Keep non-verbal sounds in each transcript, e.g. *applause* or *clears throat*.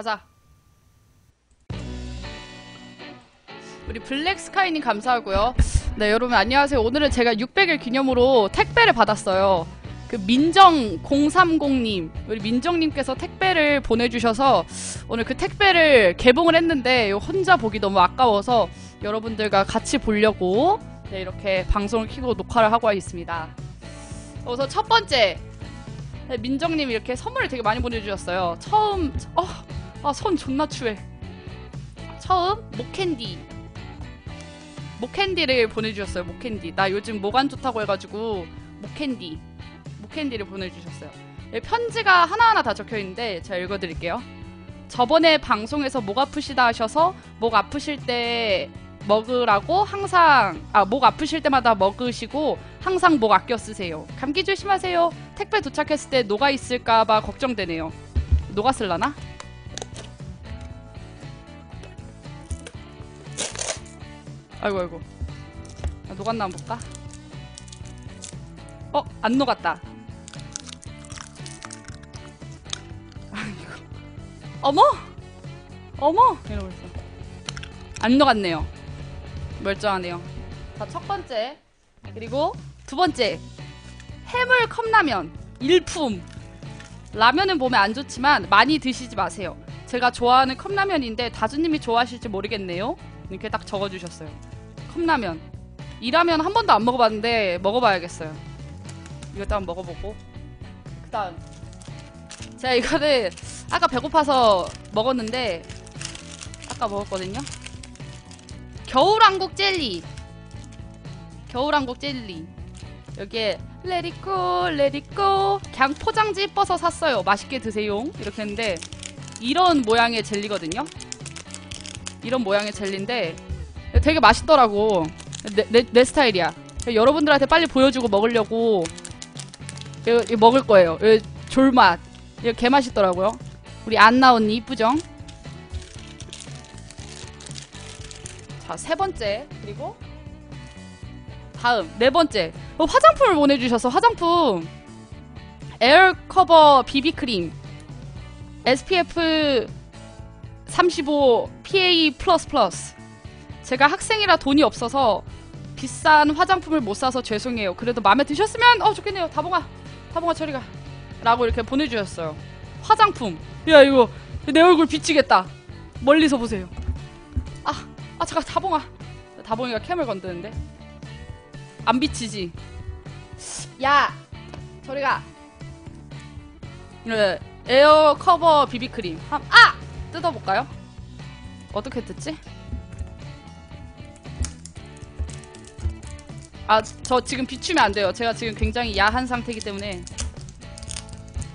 가자. 우리 블랙스카이님 감사하고요. 네, 여러분 안녕하세요. 오늘은 제가 600일 기념으로 택배를 받았어요. 그 민정030님, 우리 민정님께서 택배를 보내주셔서 오늘 그 택배를 개봉을 했는데 혼자 보기 너무 아까워서 여러분들과 같이 보려고 네, 이렇게 방송을 켜고 녹화를 하고 있습니다. 그래서 첫 번째, 네, 민정님 이렇게 선물을 되게 많이 보내주셨어요. 처음, 어, 아, 손 존나 추해. 처음, 목캔디. 목캔디를 보내주셨어요. 목캔디. 나 요즘 목 안 좋다고 해가지고 목캔디. 목캔디를 보내주셨어요. 여기 편지가 하나하나 다 적혀있는데 제가 읽어드릴게요. 저번에 방송에서 목 아프시다 하셔서 목 아프실 때 먹으라고 항상 아 목 아프실 때마다 먹으시고 항상 목 아껴 쓰세요. 감기 조심하세요. 택배 도착했을 때 녹아 있을까봐 걱정되네요. 녹아 쓸라나? 아이고 아이고. 아, 녹았나 한번 볼까? 어? 안 녹았다. 아이고. 어머? 어머? 이러고 있어. 안 녹았네요. 멀쩡하네요. 자 첫 번째. 그리고 두 번째. 해물 컵라면 일품. 라면은 몸에 안 좋지만 많이 드시지 마세요. 제가 좋아하는 컵라면인데 다주님이 좋아하실지 모르겠네요. 이렇게 딱 적어주셨어요 컵라면. 이 라면 한 번도 안 먹어봤는데 먹어봐야겠어요. 이것도 한번 먹어보고. 그 다음. 제가 이거를 아까 배고파서 먹었는데 아까 먹었거든요. 겨울왕국 젤리. 겨울왕국 젤리. 여기에 레디고 레디고 그냥 포장지 뻗어 샀어요. 맛있게 드세요. 이렇게 했는데 이런 모양의 젤리거든요. 이런 모양의 젤리인데 되게 맛있더라고. 내, 내, 내 스타일이야. 여러분들한테 빨리 보여주고 먹으려고 이거, 이거 먹을 거예요. 이거 졸맛. 이거 개 맛있더라고요. 우리 안나 언니 이쁘죠? 자 세 번째. 그리고 다음 네 번째. 어, 화장품을 보내주셔서 화장품. 에어 커버 비비크림. SPF 35 PA 제가 학생이라 돈이 없어서 비싼 화장품을 못 사서 죄송해요. 그래도 마음에 드셨으면 어 좋겠네요. 다봉아, 다봉아 저리가. 라고 이렇게 보내주셨어요. 화장품. 야 이거 내 얼굴 비치겠다. 멀리서 보세요. 아, 아 잠깐 다봉아. 다봉이가 캠을 건드는데. 안 비치지. 야, 저리가. 네, 에어 커버 비비크림. 한, 아! 뜯어볼까요? 어떻게 뜯지? 아, 저 지금 비추면 안 돼요. 제가 지금 굉장히 야한 상태이기 때문에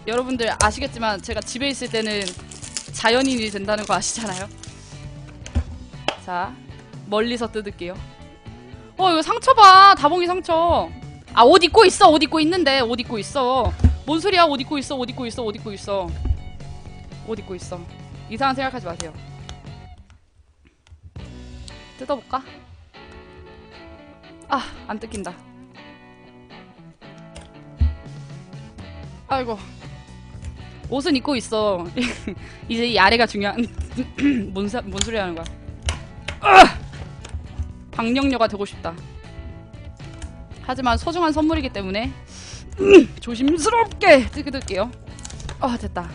여러분들 아시겠지만 제가 집에 있을 때는 자연인이 된다는 거 아시잖아요. 자, 멀리서 뜯을게요. 어, 이거 상처 봐. 다봉이 상처. 아, 옷 입고 있어. 옷 입고 있는데. 옷 입고 있어. 뭔 소리야? 옷 입고 있어. 옷 입고 있어. 옷 입고 있어. 옷 입고 있어. 이상한 생각하지 마세요. 뜯어볼까? 아, 안 뜯긴다. 아이고. 옷은 입고 있어. *laughs* 이제 이 아래가 중요한. *clears throat* 뭔, 사, 뭔 소리 하는 거야? 아! 방영녀가 되고 싶다. 하지만 소중한 선물이기 때문에 *clears throat* 조심스럽게 뜯을게요. 아, 됐다.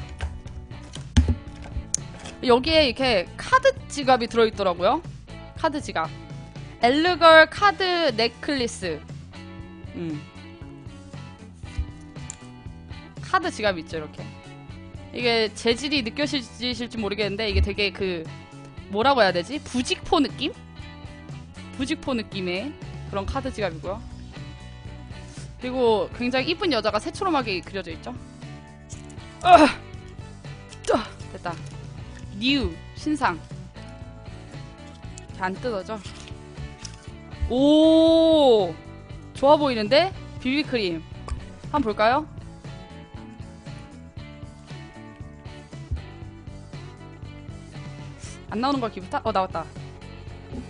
여기에 이렇게 카드 지갑이 들어있더라고요. 카드 지갑. 엘르걸 카드 넥클리스. 음. 카드 지갑 있죠, 이렇게. 이게 재질이 느껴지실지 모르겠는데 이게 되게 그 뭐라고 해야 되지? 부직포 느낌? 부직포 느낌의 그런 카드 지갑이고요. 그리고 굉장히 이쁜 여자가 새초롬하게 그려져 있죠. 아! 됐다. 뉴 신상. 안 뜯어져. 오 좋아 보이는데 비비크림 한번 볼까요? 안 나오는 걸 기부타? 어 나왔다.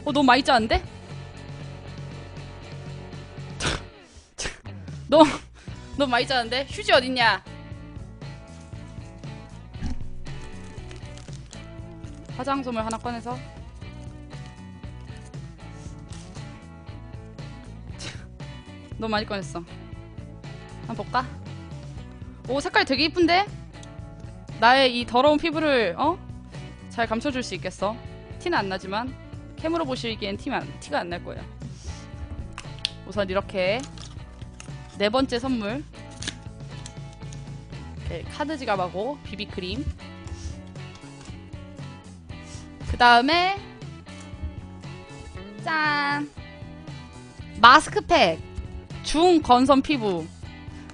어 너무 많이 짜는데? *laughs* 너무 너무 많이 짜는데? 휴지 어딨냐? 화장솜을 하나 꺼내서 너무 많이 꺼냈어. 한번 볼까? 오 색깔 되게 이쁜데? 나의 이 더러운 피부를 어? 잘 감춰줄 수 있겠어. 티는 안 나지만 캠으로 보시기엔 티만, 티가 안 날 거예요. 우선 이렇게 네 번째 선물. 이렇게 카드 지갑하고 비비크림. 그 다음에 짠! 마스크팩 중건선 피부.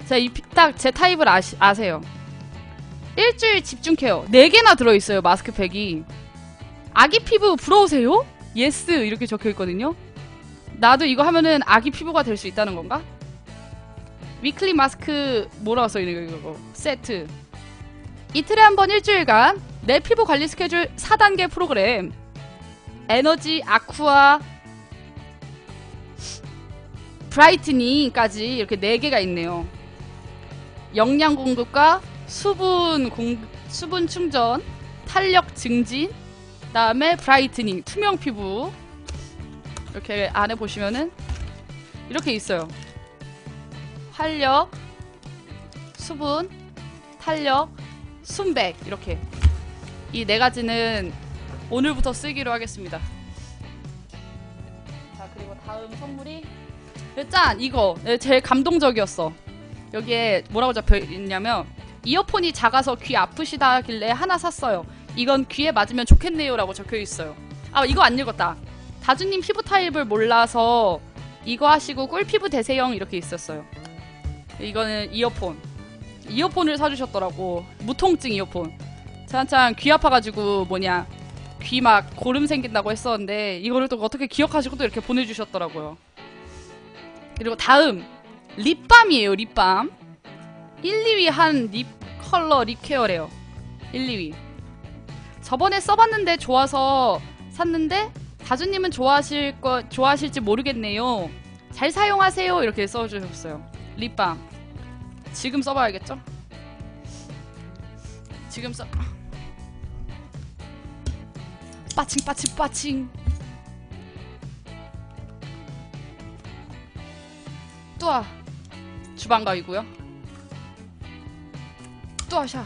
제가 이딱 제 타입을 아시, 아세요. 일주일 집중 케어. 4개나 들어있어요 마스크팩이. 아기 피부 부러우세요? 예스 이렇게 적혀있거든요. 나도 이거 하면은 아기 피부가 될 수 있다는 건가? 위클리 마스크 뭐라고 써있는 거 이거. 세트. 이틀에 한 번 일주일간 내 피부 관리 스케줄 4단계 프로그램. 에너지 아쿠아 브라이트닝까지 이렇게 4개가 있네요. 영양 공급과 수분 공 수분 충전 탄력 증진 그다음에 브라이트닝 투명 피부. 이렇게 안에 보시면은 이렇게 있어요. 활력 수분 탄력 순백. 이렇게. 이 네 가지는 오늘부터 쓰기로 하겠습니다. 자 그리고 다음 선물이 짠 이거. 네, 제일 감동적이었어. 여기에 뭐라고 적혀 있냐면 이어폰이 작아서 귀 아프시다길래 하나 샀어요. 이건 귀에 맞으면 좋겠네요 라고 적혀 있어요. 아 이거 안 읽었다. 다주님 피부 타입을 몰라서 이거 하시고 꿀 피부 되세요 이렇게 있었어요. 이거는 이어폰. 이어폰을 사주셨더라고. 무통증 이어폰. 저 한창 귀 아파가지고 뭐냐 귀 막 고름 생긴다고 했었는데 이거를 또 어떻게 기억하시고 또 이렇게 보내주셨더라고요 그리고 다음 립밤이에요 립밤. 1, 2위 한 립 컬러 립 케어래요. 1, 2위. 저번에 써봤는데 좋아서 샀는데 다주님은 좋아하실 거 좋아하실지 모르겠네요. 잘 사용하세요 이렇게 써주셨어요. 립밤. 지금 써봐야겠죠? 지금 써 빠칭 빠칭 빠칭 뚜아. 주방가이고요. 뚜아샤.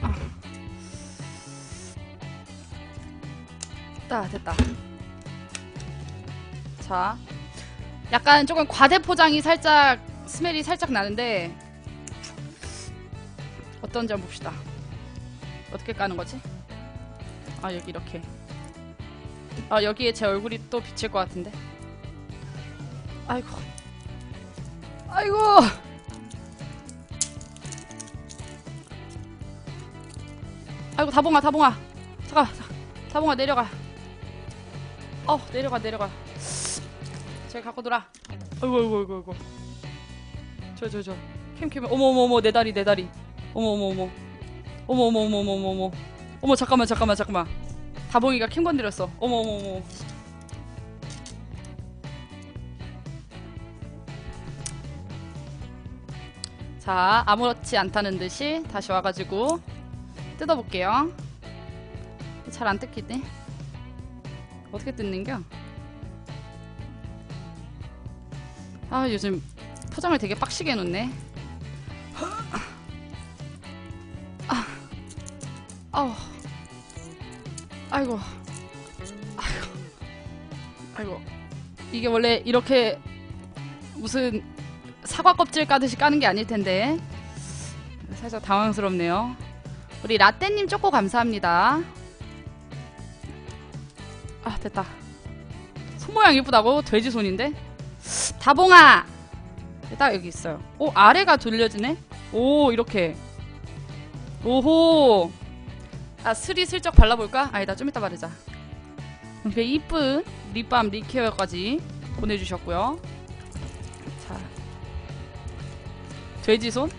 아. 따 됐다. 자 약간 조금 과대 포장이 살짝 스멜이 살짝 나는데 어떤지 한번 봅시다. 어떻게 까는 거지? 아 여기 이렇게 아 여기에 제 얼굴이 또 비칠 것 같은데. 아이고. 아이고. 아이고 다봉아 다봉아. 잠깐 다봉아 내려가. 어 내려가 내려가. 제가 갖고 놀아. 아이고 아이고 아이고 아이고. 저 저 저. 캠캠. 어머 어머 어머 내 다리 내 다리. 어머 어머. 어머 어머 어머 어머 어머 어머. 어머 잠깐만 잠깐만 잠깐만 다봉이가 캠 건드렸어. 어머 어머 어머. 자 아무렇지 않다는 듯이 다시 와가지고 뜯어볼게요. 잘 안 뜯기네. 어떻게 뜯는겨? 아 요즘 포장을 되게 빡시게 해놓네 아이고. 아이고. 아이고. 이게 원래 이렇게 무슨 사과 껍질 까듯이 까는 게 아닐 텐데. 살짝 당황스럽네요. 우리 라떼님 쪼꼬 감사합니다. 아 됐다. 손 모양 이쁘다고? 돼지 손인데? 다봉아! 딱 여기 있어요. 오 아래가 돌려지네? 오 이렇게. 오호 아 스리 슬쩍 발라볼까? 아니다 좀 이따 바르자. 이렇게 이쁜 립밤 립케어까지 보내주셨고요. 자 돼지손?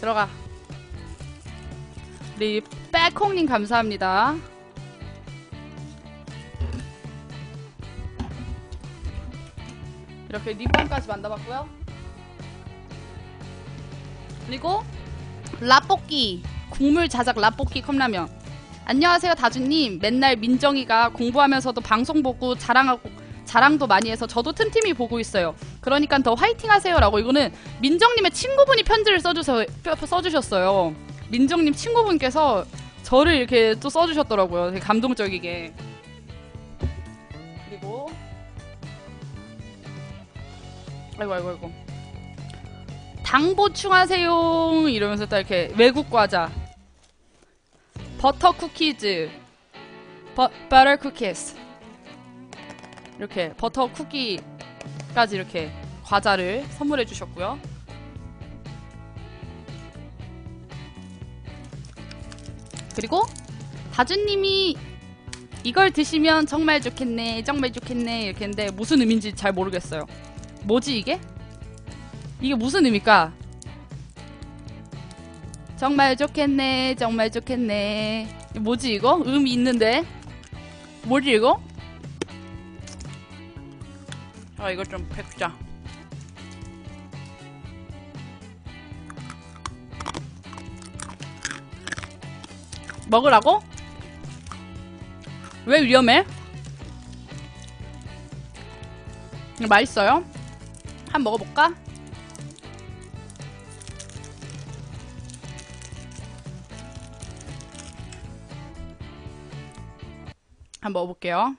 들어가. 우리 빼콩님 감사합니다. 이렇게 립밤까지 만나봤고요. 그리고 라볶이 국물 자작 라볶이 컵라면. 안녕하세요 다주님. 맨날 민정이가 공부하면서도 방송 보고 자랑하고 자랑도 많이 해서 저도 틈틈이 보고 있어요. 그러니까 더 화이팅 하세요라고. 이거는 민정님의 친구분이 편지를 써주서, 써주셨어요. 민정님 친구분께서 저를 이렇게 또 써주셨더라고요. 되게 감동적이게. 그리고 아이고 아이고 아이고 당 보충하세요. 이러면서 딱 이렇게 외국 과자. 버터 쿠키즈. 버, 버터 쿠키스 이렇게 버터 쿠키까지 이렇게 과자를 선물해 주셨고요. 그리고 다주님이 이걸 드시면 정말 좋겠네 정말 좋겠네 이렇게 했는데 무슨 의미인지 잘 모르겠어요. 뭐지 이게? 이게 무슨 의미일까? 정말 좋겠네 정말 좋겠네 뭐지 이거? 음이 있는데 뭐지 이거? 아 이거 좀 뵙자 먹으라고? 왜 위험해? 맛있어요? 한 번 먹어볼까? 한번 먹어볼게요.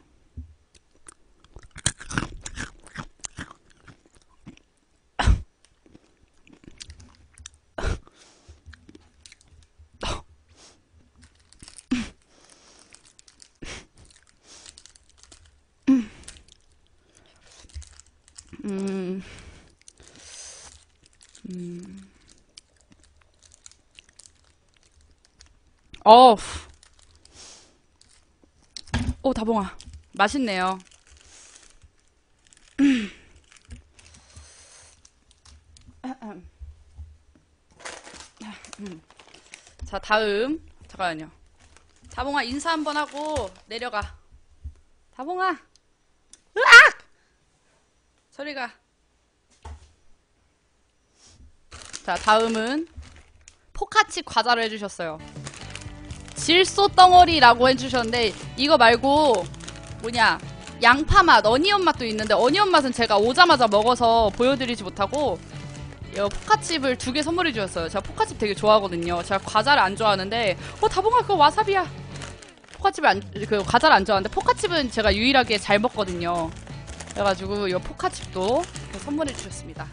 음. 음. 어. 오, 다봉아. 맛있네요. *clears throat* 자, 다음. 잠깐만요. 다봉아, 인사 한번 하고 내려가. 다봉아! 으악! 저리가. 자, 다음은 포카치 과자를 해주셨어요. 질소 덩어리라고 해주셨는데 이거 말고 뭐냐 양파 맛, 어니언 맛도 있는데 어니언 맛은 제가 오자마자 먹어서 보여드리지 못하고 이 포카칩을 두 개 선물해 주셨어요. 제가 포카칩 되게 좋아하거든요. 제가 과자를 안 좋아하는데 어 다봉아 그거 와사비야. 포카칩을 안, 그 과자를 안 좋아하는데 포카칩은 제가 유일하게 잘 먹거든요. 그래가지고 이 포카칩도 선물해 주셨습니다.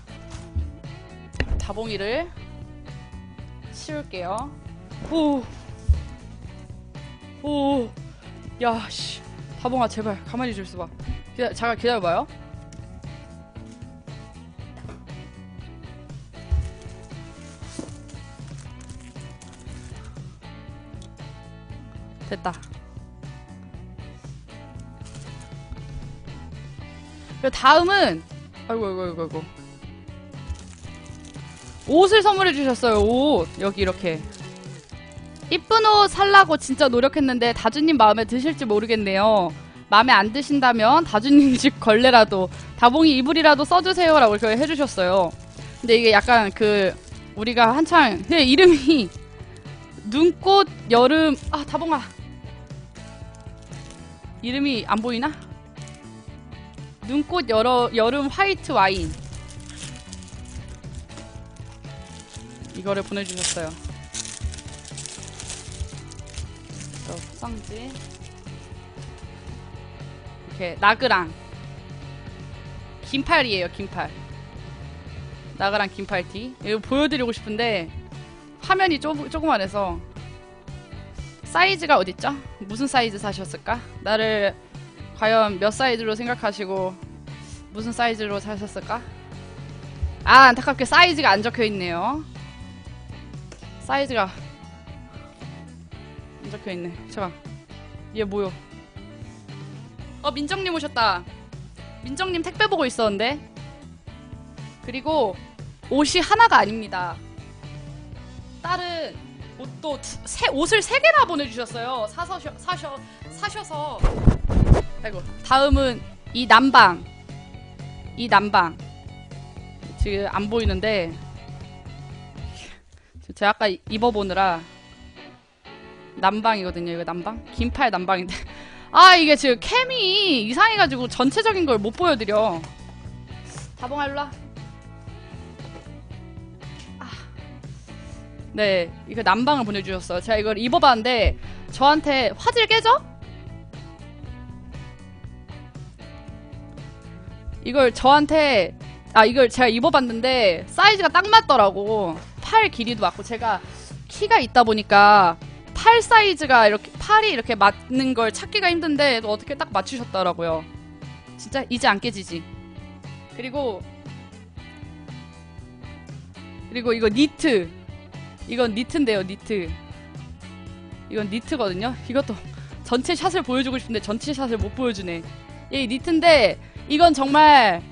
다봉이를 치울게요. 오. 오, 야, 씨. 다봉아, 제발, 가만히 좀 있어봐. 기다, 잠깐 기다려봐요. 됐다. 다음은, 아이고, 아이고, 아이고, 아이고. 옷을 선물해 주셨어요, 옷. 여기 이렇게. 이쁜 옷 살라고 진짜 노력했는데 다주님 마음에 드실지 모르겠네요. 마음에 안 드신다면 다주님 *laughs* 집 걸레라도 다봉이 이불이라도 써주세요라고 이렇게 해주셨어요. 근데 이게 약간 그 우리가 한창 그 이름이 *laughs* 눈꽃 여름 아 다봉아 이름이 안 보이나? 눈꽃 여러, 여름 화이트 와인 이거를 보내주셨어요. 또 포장지 이렇게 나그랑 긴팔이에요 긴팔 나그랑 긴팔티 이거 보여드리고 싶은데 화면이 쪼, 조그만해서 사이즈가 어딨죠? 무슨 사이즈 사셨을까? 나를 과연 몇 사이즈로 생각하시고 무슨 사이즈로 사셨을까? 아 안타깝게 사이즈가 안 적혀있네요 사이즈가 안 적혀있네. 잠깐 얘 뭐요 어 민정님 오셨다. 민정님 택배 보고 있었는데. 그리고 옷이 하나가 아닙니다. 딸은 옷도 세, 옷을 세 개나 보내주셨어요. 사서 사셔 사셔서. 아이고 다음은 이 남방. 이 남방. 지금 안 보이는데. 제가 아까 이- 입어보느라 남방이거든요. 이거 남방? 긴팔 남방인데. *laughs* 아 이게 지금 캠이 이상해가지고 전체적인 걸 못 보여드려. 다봉아 일로 와. 아. 네, 이거 남방을 보내주셨어요. 제가 이걸 입어봤는데 저한테 화질 깨져? 이걸 저한테 아 이걸 제가 입어봤는데 사이즈가 딱 맞더라고 팔 길이도 맞고 제가 키가 있다 보니까 팔 사이즈가 이렇게 팔이 이렇게 맞는 걸 찾기가 힘든데 또 어떻게 딱 맞추셨더라고요. 진짜 이제 안 깨지지. 그리고 그리고 이거 니트. 이건 니트인데요 니트. 이건 니트거든요. 이것도 전체 샷을 보여주고 싶은데 전체 샷을 못 보여주네. 이 니트인데 이건 정말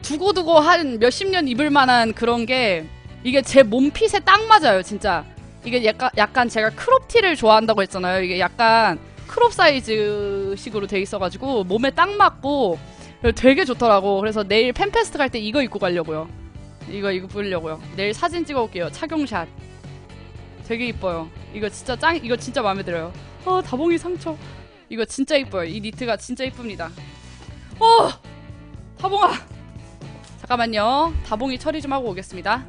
두고두고 한 몇십 년 입을 만한 그런 게 이게 제 몸핏에 딱 맞아요, 진짜. 이게 약간, 약간 제가 크롭티를 좋아한다고 했잖아요. 이게 약간 크롭 사이즈 식으로 돼 있어가지고 몸에 딱 맞고 되게 좋더라고. 그래서 내일 팬페스트 갈 때 이거 입고 가려고요. 이거 보려고요. 내일 사진 찍어올게요. 착용샷. 되게 이뻐요. 이거 진짜 짱, 이거 진짜 마음에 들어요. 아, 다봉이 상처. 이거 진짜 이뻐요. 이 니트가 진짜 이쁩니다. 어! 다봉아! 잠깐만요. 다봉이 처리 좀 하고 오겠습니다.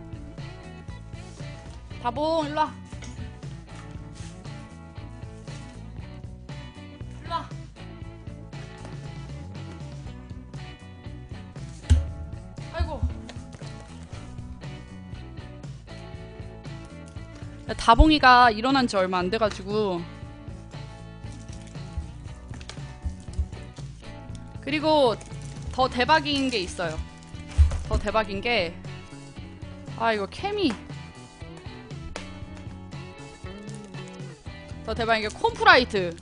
다봉, 일로 와. 일로 와. 아이고. 다봉이가 일어난 지 얼마 안 돼가지고 그리고 더 대박인 게 있어요. 더 대박인 게, 아, 이거 캠이. 더 대박인 게 콤프라이트.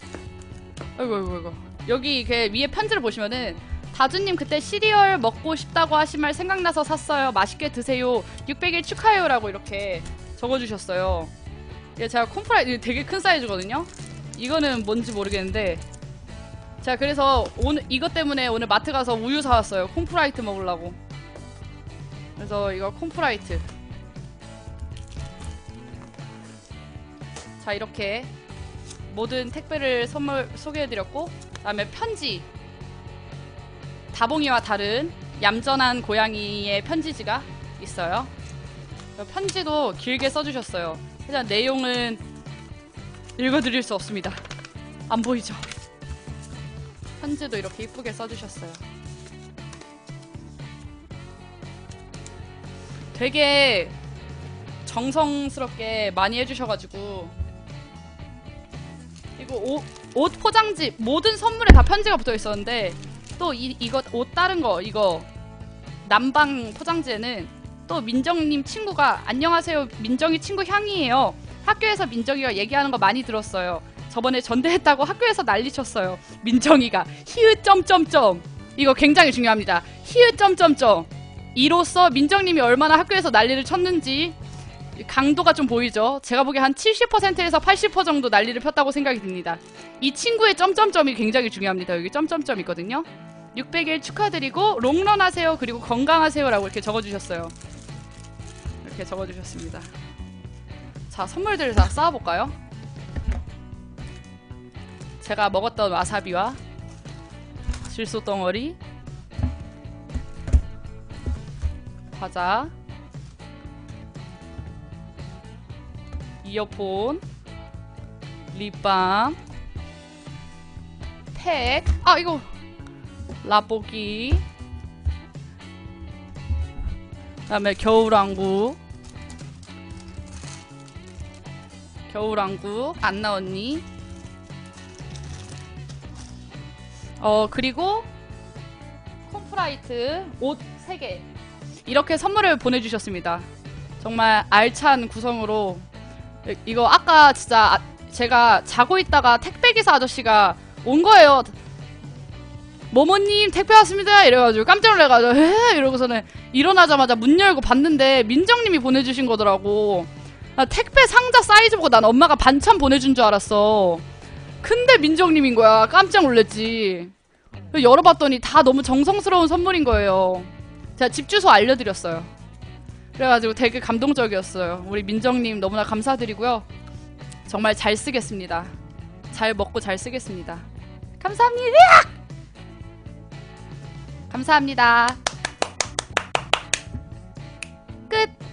아이고, 아이고, 아이고. 여기 이렇게 위에 편지를 보시면은, 다주님 그때 시리얼 먹고 싶다고 하신 말 생각나서 샀어요. 맛있게 드세요. 600일 축하해요 라고 이렇게 적어주셨어요. 이게 제가 콤프라이트 되게 큰 사이즈거든요. 이거는 뭔지 모르겠는데 제가 그래서 오늘 이것 때문에 오늘 마트 가서 우유 사왔어요. 콤프라이트 먹으려고. 그래서 이거 콤프라이트. 자 이렇게 모든 택배를 선물 소개해드렸고 그다음에 편지. 다봉이와 다른 얌전한 고양이의 편지지가 있어요. 그 편지도 길게 써주셨어요. 하지만 내용은 읽어드릴 수 없습니다. 안 보이죠? 편지도 이렇게 이쁘게 써주셨어요. 되게 정성스럽게 많이 해주셔가지고 이거 옷, 옷 포장지 모든 선물에 다 편지가 붙어 있었는데 또 이, 이거 옷 다른 거 이거 남방 포장지에는 또 민정님 친구가 안녕하세요 민정이 친구 향이에요. 학교에서 민정이가 얘기하는 거 많이 들었어요. 저번에 전대했다고 학교에서 난리쳤어요. 민정이가 히읗 점점점. 이거 굉장히 중요합니다. 히읗 점점점. 이로써 민정님이 얼마나 학교에서 난리를 쳤는지 강도가 좀 보이죠? 제가 보기에 한 70%에서 80% 정도 난리를 폈다고 생각이 듭니다. 이 친구의 점점점이 굉장히 중요합니다. 여기 점점점 있거든요. 600일 축하드리고 롱런 하세요. 그리고 건강하세요. 라고 이렇게 적어주셨어요. 이렇게 적어주셨습니다. 자 선물들을 다 쌓아볼까요? 제가 먹었던 와사비와 질소 덩어리 과자 이어폰 립밤 팩. 아 이거 라볶이. 그다음에 겨울왕국. 겨울왕국 안나 언니? 어 그리고 콤프라이트 옷 3개. 이렇게 선물을 보내주셨습니다. 정말 알찬 구성으로 이- 이거 아까 진짜 아- 제가 자고 있다가 택배기사 아저씨가 온 거예요. 모모님 택배 왔습니다. 이래가지고 깜짝 놀래가지고 에? 이러고서는 일어나자마자 문 열고 봤는데 민정님이 보내주신 거더라고. 나 택배 상자 사이즈 보고 난 엄마가 반찬 보내준 줄 알았어. 근데 민정님인 거야. 깜짝 놀랬지. 열어봤더니 다 너무 정성스러운 선물인 거예요. 제가 집 주소 알려드렸어요 그래가지고 되게 감동적이었어요. 우리 민정님 너무나 감사드리고요. 정말 잘 쓰겠습니다. 잘 먹고 잘 쓰겠습니다. 감사합니다. 감사합니다. 끝.